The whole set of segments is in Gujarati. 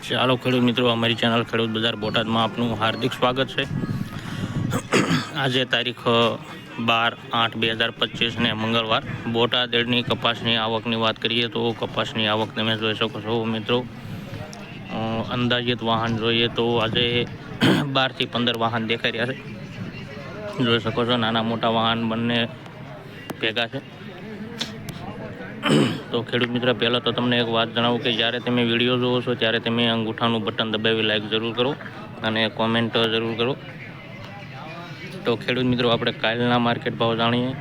ચાલો ખેડૂત મિત્રો, અમારી ચેનલ ખેડૂત બજાર બોટાદમાં આપનું હાર્દિક સ્વાગત છે. આજે તારીખ બાર આઠ બે હજાર પચીસને મંગળવાર. બોટાદેડની કપાસની આવકની વાત કરીએ તો કપાસની આવક તમે જોઈ શકો છો મિત્રો. અંદાજિત વાહન જોઈએ તો આજે બારથી પંદર વાહન દેખાઈ રહ્યા છે. જોઈ શકો છો નાના મોટા વાહન બંને ભેગા છે. તો ખેડૂત મિત્ર, પહેલાં તો તમને એક વાત જણાવું કે જ્યારે તમે વીડિયો જોવો છો, ત્યારે તમે અંગૂઠાનું બટન દબાવી લાઈક જરૂર કરો અને કોમેન્ટ જરૂર કરો. તો ખેડૂત મિત્રો, આપણે કાલના માર્કેટ ભાવ જાણીએ.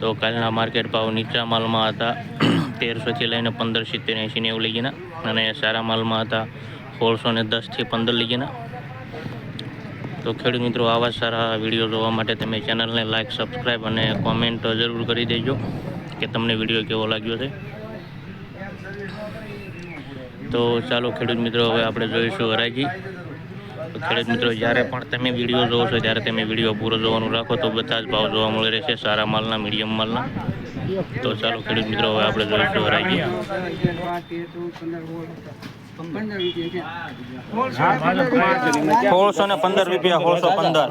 તો કાલના માર્કેટ ભાવ નીચા માલમાં હતા. તેરસોથી લઈને પંદર સિત્તેર એંસી નેવું લઈ ગયા અને સારા માલમાં હતા સોળસો ને દસથી પંદર લઈ ગયા તો ખેડૂત મિત્રો, આવા સારા વીડિયો જોવા માટે તમે ચેનલને લાઇક સબસ્ક્રાઈબ અને કોમેન્ટ જરૂર કરી દેજો. કે તમને વીડિયો કેવો લાગ્યો છે? તો ચાલો ખેડૂત મિત્રો હવે આપણે જોઈશું હરાજી. તો ખેડૂત મિત્રો જ્યારે પણ તમે વીડિયો જોવો છો ત્યારે તમે વીડિયો પૂરો જોવાનું રાખો. તો બધા જ ભાવ જોવા મળે રહેશે સારા માલના મીડિયમ માલના. તો ચાલો ખેડૂત મિત્રો હવે આપણે જોઈશું હરાજી. સોળસો ને પંદર રૂપિયા સોળસો પંદર.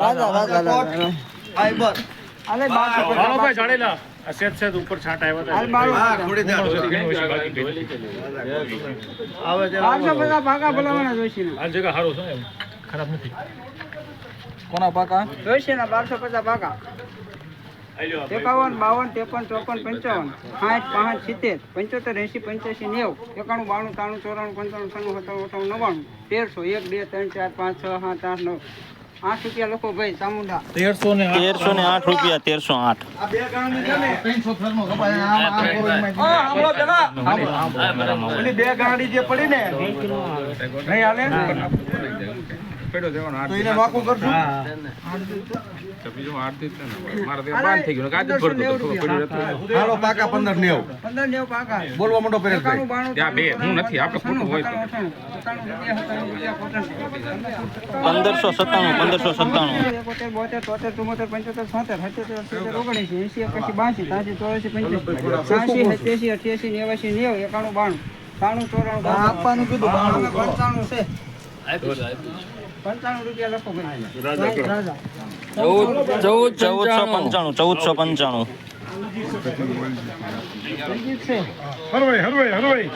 આ સેજ સેજ ઉપર છાંટ આવ્યા બધા પાકા ભલાવાના જોઈશે ને. હાલ જગ્યા સારું છે એમ. ખરાબ નથી. કોના પાકા? જોઈશે ને બારસો પચાસ પાકા. એકાવન બાવન ત્રેપન ચોપન પંચાવન. સાઠ પાંચ સિત્તેર પંચોતેર એંસી પંચ્યાસી નેવું એકાણું બાણું ત્રાણું ચોરાણું પંચાણું છન્નું સત્તાણું અઠાણું નવ્વાણું તેરસો એક બે ત્રણ ચાર પાંચ છ સાત આઠ નવ. આઠ રૂપિયા લખો ભાઈ ચામુંડા. તેરસો ને તેરસો ને આઠ રૂપિયા તેરસો આઠ. બે ગાડી જે પડી ને. નહીં હાલે? તો એને વાકું કરજો પંદરસો નેવું હાલો પાકા નેવું નેવું પાકા રૂપિયા, સત્તાણું રૂપિયા, કોટન. પંદરસો સત્તાણું પંદરસો સત્તાણું એકોતેર, બોતેર, તોતેર, ચુમ્મોતેર, પંચોતેર, છોતેર, સત્યોતેર, અઠ્યોતેર, ઓગણએંસી, બાસી, ત્યાંસી, પંચ્યાસી, સત્યાસી, અઠ્યાસી, નેવાસી, નેવું, એકાણું, બાણું, ત્રાણું, ચોરાણું, આપવાનું કીધું, બાણું. પંચાણું છે. પંચાણું રૂપિયા લખો ભાઈ. રાજા. ચૌદસો પંચાણું. ચૌદસો પંચાણું. હરવાઈ હરવાઈ હરવાઈ.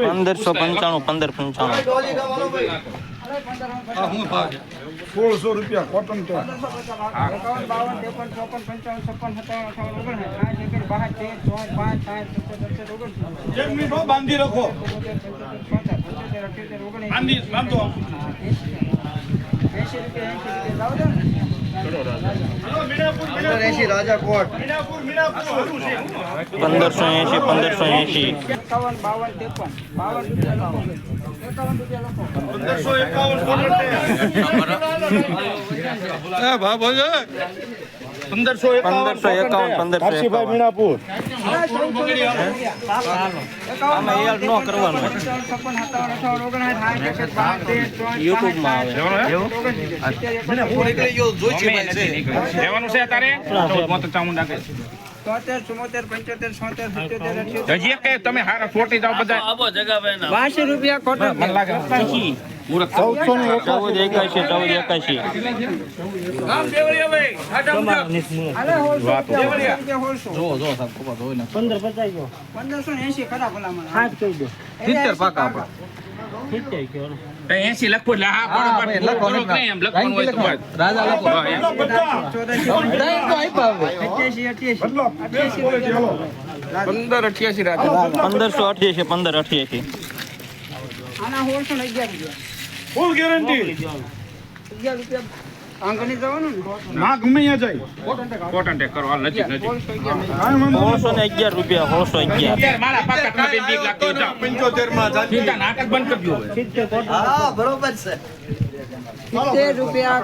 પંદરસો પંચાણું પંદર પંચાણું. સોળસો રૂપિયા કોટન તો. એકાવન બાવન ત્રેપન ચોપન પંચાવન છપ્પન સત્તાવન અઠાવન સાઠ એકર બાસઠ તેર ચોર પાંચ સાઠ સત્તર સત્તર ઓગણસાઠ એક મિનિટ બાંધી રાખો. પંચોતેર અઠ્યોતેર ઓગણએંસી બાંધી બાંધો. એંસી રૂપિયા એંસી રૂપિયા ને પંદરસો એસી પંદરસો એસી એકાવન બાવન ત્રેપન. બાવન રૂપિયા પંદરસો એકાવન પંદરસો મીણાપુર ત્રેપન કરવાનું. યુટ્યુબમાં આવે છે ચામુંડા તોતેર ચુમોતેર પંચોતેર સોતેર સિત્તોતેર અઠ્યોતેર. કે તમે હારા ફોટી જાવ બધા. બાસી રૂપિયા કોટન મને લાગે ચૌદસો ચૌદ એકાશી ચૌદ એકાશી. અરે હોલસો રૂપિયા હોલસો જો જો સાહેબ કપા ધોઈ નાખો. પંદરસો ને એસી ખરા ભલામણ. સિત્તેર પાકા આપણા એસી લખવું એટલે હા એમ લખવાનું હોય તો રાજા લખો. હા, પંદર અઠ્યાસી રાખે પંદરસો અઠ્યાસી પંદર અઠ્યાસી. ફૂલ ગેરંટી અગિયાર રૂપિયા આંગણી જવાનું ને? ના ગમે ત્યાં જાય. કોટન ટેક કરો. હાલ નજીક નજીક. સોળસો અગિયાર. ને અગિયાર રૂપિયા સોળસો અગિયાર. યાર મારા પાકા તમે સિત્તેર રૂપિયા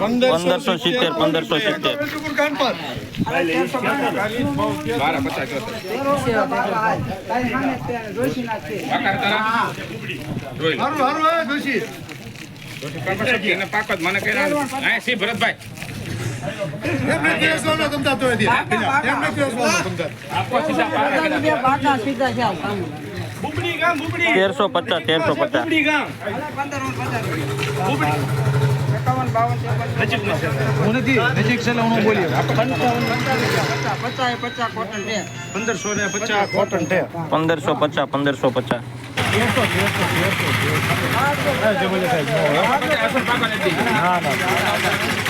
પંદરસો સિત્તેર પંદરસો સિત્તેર પચાસ ચોસઠ. તારી સામે જ તે જોશીના જ છે પાકા તારા જોઈ લો જોશી કાકા શક્તિ અને પાકો જ મને કઈ ના હા સી ભરતભાઈ સીધા પાકા સીધા આ સામે. તેરસો પચાસ તેરસો પચાસ પંદરસો ને પચાસ કોટન છે પંદરસો પચાસ ના ના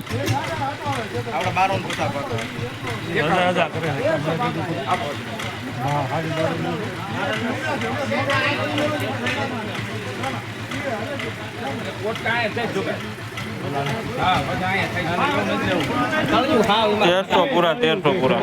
કોટ કાંઈ છે જ જો કાંઈ. હા બધા અહીંયા થાય છે. તેરસો પૂરા તેરસો પૂરા.